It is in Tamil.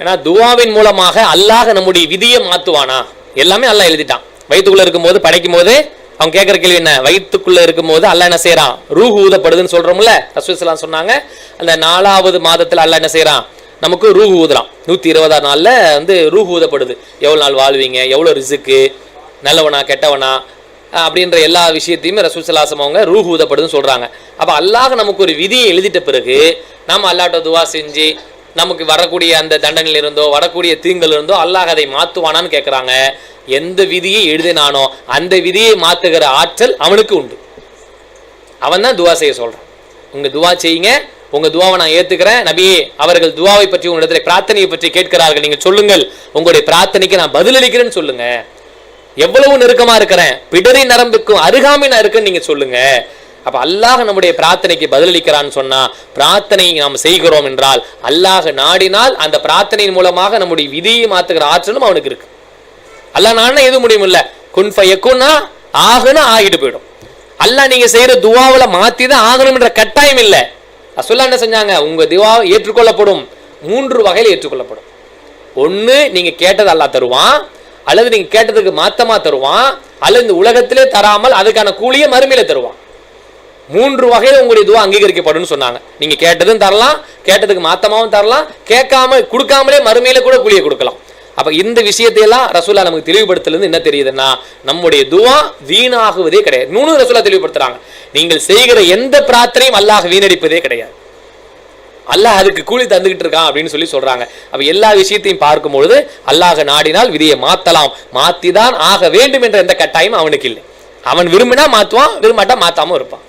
ஏன்னா துவாவின் மூலமாக அல்லாஹ் நம்முடைய விதியை மாத்துவானா? எல்லாமே அல்லாஹ் எழுதிட்டான். வயிற்றுக்குள்ள இருக்கும்போது படைக்கும் போது அவன் கேட்குற கேள்வி என்ன? வயிற்றுக்குள்ள இருக்கும்போது அல்லாஹ் என்ன செய்கிறான் ரூஹ் ஊதப்படுதுன்னு சொல்றோம்ல ரசூலுல்லாஹ் சொன்னாங்க. அந்த நாலாவது மாதத்துல அல்லாஹ் என்ன செய்கிறான் நமக்கு ரூஹ் ஊதுறான் நூற்றி இருபதாம் நாளில் வந்து ரூஹ் ஊதப்படுது. எவ்வளோ நாள் வாழ்வீங்க? எவ்வளோ ரிசுக்கு? நல்லவனா கெட்டவனா? அப்படின்ற எல்லா விஷயத்தையுமே ரசூசலாசம் அவங்க ரூஹ் ஊதப்படுதுன்னு சொல்கிறாங்க அப்போ அல்லாஹ் நமக்கு ஒரு விதியை எழுதிட்ட பிறகு நாம் அல்லாட்ட துவா செஞ்சு நமக்கு வரக்கூடிய அந்த தண்டனையிலிருந்தோ வரக்கூடிய தீங்கல் இருந்தோ அல்லாஹ் அதை மாற்றுவானான்னு கேட்குறாங்க எந்த விதியை எழுதினானோ அந்த விதியை மாற்றுகிற ஆற்றல் அவனுக்கு உண்டு. அவன் தான் துவா செய்ய சொல்கிறான் உங்கள் துவா செய்யுங்க உங்கள் துவாவை நான் ஏற்றுக்கிறேன் நபியே அவர்கள் துவாவை பற்றி உங்களிடத்தில் பிரார்த்தனையை பற்றி கேட்கிறார்கள். நீங்கள் சொல்லுங்கள் உங்களுடைய பிரார்த்தனைக்கு நான் பதிலளிக்கிறேன்னு சொல்லுங்கள் எவ்வளவு நெருக்கமாக இருக்கிறேன். பிடரி நரம்புக்கும் அருகாமை நான் இருக்கேன்னு நீங்கள் சொல்லுங்கள் அப்ப அல்லாஹ் நம்முடைய பிரார்த்தனைக்கு பதிலளிக்கிறான்னு சொன்னா பிரார்த்தனை நாம் செய்கிறோம் என்றால் அல்லாஹ் நாடினால் அந்த பிரார்த்தனையின் மூலமாக நம்முடைய விதியை மாத்துகிற ஆற்றலும் அவனுக்கு இருக்கு. அல்லாஹ் நானே எதுவும் முடியும் இல்ல. குன் எக்குன்னா ஆகுனா ஆகிட்டு போயிடும். அல்லாஹ் நீங்க செய்யற துவாவுல மாத்தி தான் ஆகணும்ன்ற கட்டாயம் இல்லை. அசுல்லா என்ன செஞ்சாங்க? உங்க துவா ஏற்றுக்கொள்ளப்படும். மூன்று வகையில் ஏற்றுக்கொள்ளப்படும். ஒண்ணு நீங்க கேட்டது அல்லாஹ் தருவான். அல்லது நீங்க கேட்டதுக்கு மாத்தமா தருவான். அல்லது இந்த உலகத்திலே தராமல் அதுக்கான கூலியை மறுமையில தருவான். மூன்று வகையில் உங்களுடைய துவா அங்கீகரிக்கப்படும் சொன்னாங்க. நீங்க கேட்டதும் தரலாம் கேட்டதுக்கு மாத்தமாவும் தரலாம் கேட்காம கொடுக்காமலே மறுமையில கூட கூலியை கொடுக்கலாம். அப்ப இந்த விஷயத்தையெல்லாம் ரசூலா நமக்கு தெளிவுபடுத்தல என்ன தெரியுதுன்னா நம்முடைய துவா வீணாகுவதே கிடையாது. நூறு ரசூலா தெளிவுபடுத்துறாங்க. நீங்கள் செய்கிற எந்த பிரார்த்தனையும் அல்லாஹ் வீணடிப்பதே கிடையாது. அல்லாஹ் அதுக்கு கூலி தந்துகிட்டு இருக்கான் அப்படின்னு சொல்லி சொல்றாங்க. அப்ப எல்லா விஷயத்தையும் பார்க்கும் பொழுது அல்லாஹ் நாடினால் விதியை மாத்தலாம். மாத்திதான் ஆக வேண்டும் என்ற எந்த கட்டாயம் அவனுக்கு இல்லை. அவன் விரும்பினா மாத்துவான் விரும்பாட்டா மாத்தாம இருப்பான்.